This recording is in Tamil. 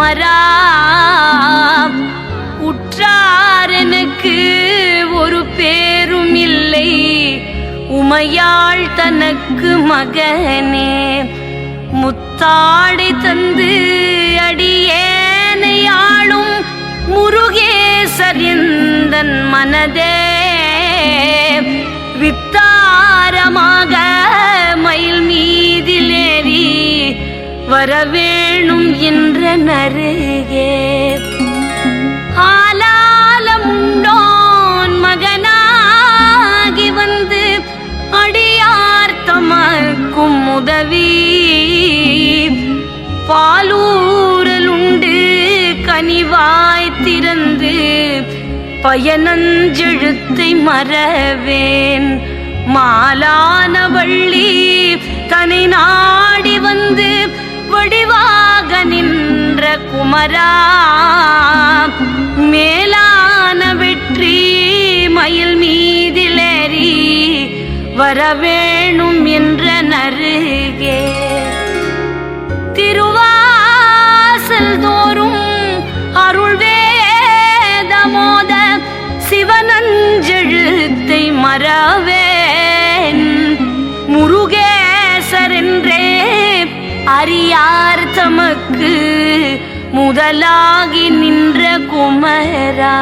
அமராம் உற்றாரனுக்கு ஒரு பேரும் இல்லை. உமையாள் தனக்கு மகனே. முத்தாடை தந்து அடியேனையாளும் முருகேசர் எந்தன் மனதே. வித்தாரமாக மயில் மீதிலேறி வரவே வரவேணும் என்ற நருகே ஆலாலமுண்டோன் மகனாகி வந்து அடியார் தமக்கும் உதவி. பாலூரலுண்டு கனிவாய் திறந்து பயனஞ்செழுத்தை மறவேன். மாலான வள்ளி தனை நாடி வந்து வடிவா குமரா மேலான வெற்றி மயில் மீதிலேறி வரவேணும் என்ற நருகே. திருவாசல் தோறும் அருள் வேதமோத சிவனஞ்செழுத்தை மறவேன். முருகேசர் என்றே அறியார் தமக்கு முதலாகி நின்ற குமரா